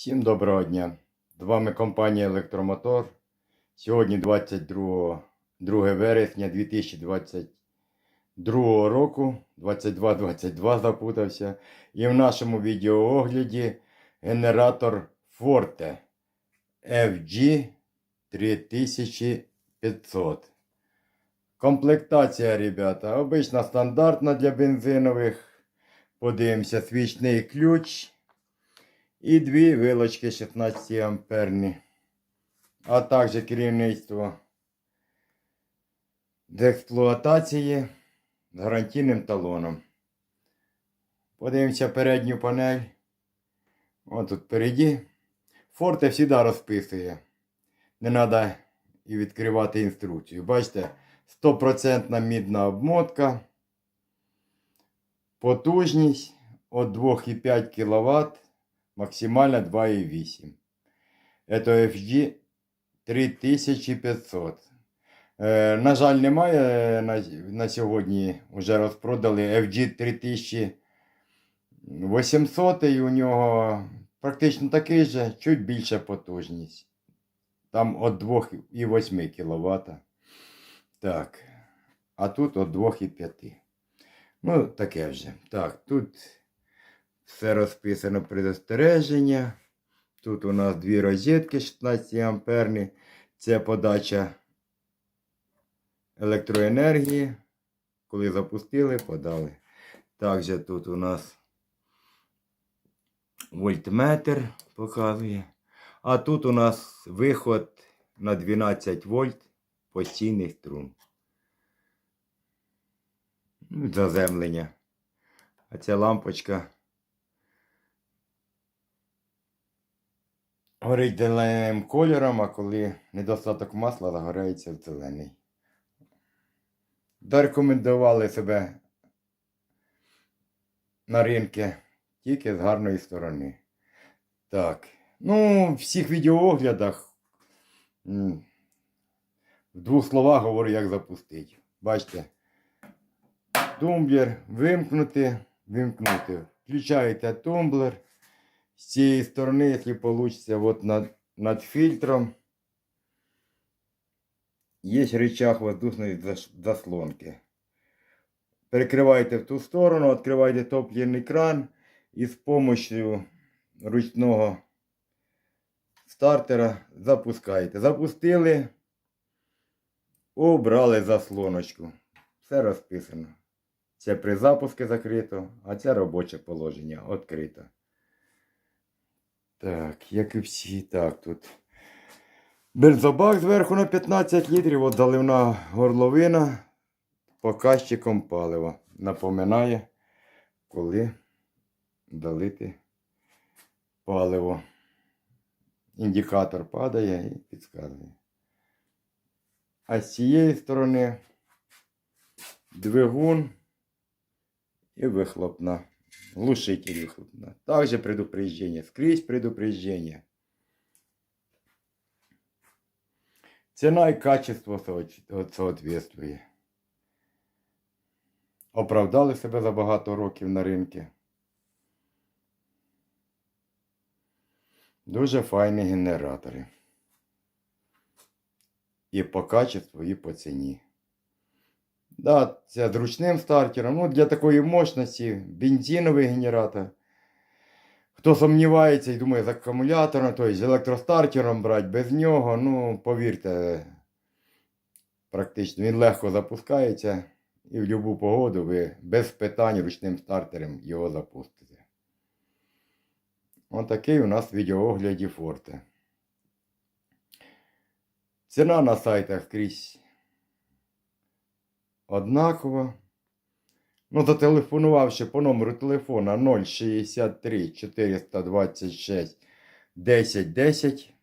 Всім доброго дня! З вами компанія Електромотор. Сьогодні 22 2 вересня 2022 року. 22-22 запутався. І в нашому відеоогляді генератор Forte FG 3500. Комплектація, ребята, обична стандартна для бензинових. Подивимося, свічний ключ. І дві вилочки 16 амперні. А також керівництво з експлуатації з гарантійним талоном. Подивимося передню панель. Ось тут впереді. Форте завжди розписує. Не треба і відкривати інструкцію. Бачите, 100% мідна обмотка. Потужність від 2,5 кВт максимально 2,8. Это FG 3500. Е, на жаль, немає е, на, сьогодні. Вже розпродали FG 3800 і у нього практично такий же, чуть більша потужність. Там від 2,8 кВт. Так. А тут від 2,5. Ну, таке вже. Так, тут все розписано предостереження. Тут у нас дві розетки 16 амперні. Це подача електроенергії. Коли запустили, подали. Також тут у нас вольтметр показує. А тут у нас виход на 12 вольт постійний струм. Ну, Заземлення. А ця лампочка горить зеленим кольором, а коли недостаток масла, загорається в зелений. Дорекомендували себе на ринку тільки з гарної сторони. Так. Ну, в всіх відеооглядах в двох словах говорю, як запустити. Бачите, тумблер вимкнути, вимкнути. Включаєте тумблер. З цієї сторони, якщо вийде, от над, над фільтром є рычаг воздушної заслонки. Перекриваєте в ту сторону, відкриваєте топливний кран і з допомогою ручного стартера запускаєте. Запустили, обрали заслоночку. Все розписано. Це при запуску закрито, а це робоче положення відкрито. Так, як і всі, так тут. Бензобак зверху на 15 літрів, от заливна горловина показчиком палива. Напоминає, коли долити паливо. Індикатор падає і підказує. А з цієї сторони двигун і вихлопна. Глушитель выхлопна. Также предупреждение. Скрізь предупреждение. Цена и качество соответствує. Оправдали себе за багато років на ринку. Дуже файні генератори. І по качеству, і по ціні. Да, це з стартером. Ну, для такої мощності бензиновий генератор. Хто сумнівається і думає з акумулятором, то з електростартером брати без нього, ну, повірте, практично він легко запускається і в будь-яку погоду ви без питань ручним стартером його запустите. Отакий у нас відеоогляді форте. Ціна на сайтах скрізь однаково. Ну, зателефонувавши по номеру телефона 063 426 10 10,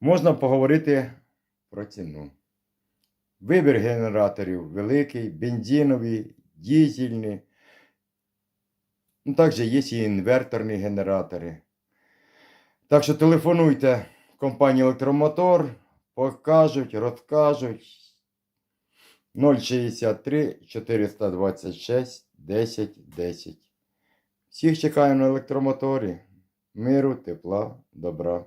можна поговорити про ціну. Вибір генераторів великий, бензинові, дізельні. Ну, також є і інверторні генератори. Так що телефонуйте в компанію Електромотор, покажуть, розкажуть. 063 426 10 10. Всіх чекаю на електромоторі. миру, тепла, добра.